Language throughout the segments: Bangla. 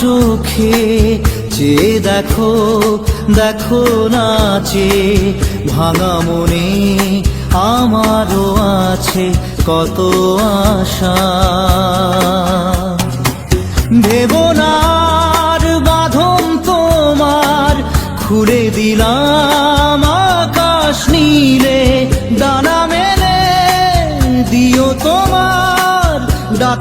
চোখে যে দেখো দেখো নাচে, ভাঙা মনে আমারও আছে কত আশা। ভেবনার বাঁধন তোমার খুলে দিলাম, আকাশ নীলে ডানা মেলে দিও তোমার।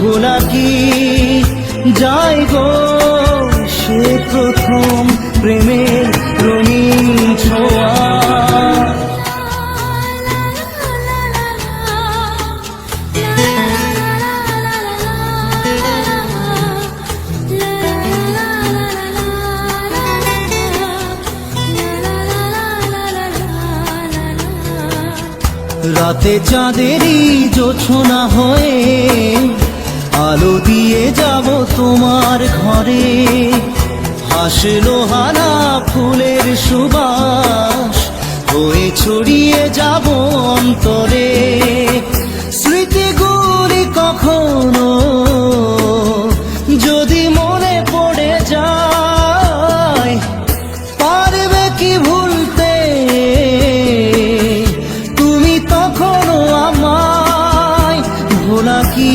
ভোলা কি যাই গো সে প্রথম প্রেমের রঙিন ছোঁয়া। রাতে চাঁদেরই জোছনা হয়ে আলো দিয়ে যাব তোমার ঘরে। হাসলো হানা ফুলের সুবাস হয়ে ছড়িয়ে যাব অন্তরে। স্মৃতিগুলি কখনো যদি মনে পড়ে যায়, পারবে কি ভুলতে? তুমি তখনও আমায় ভোলা কি?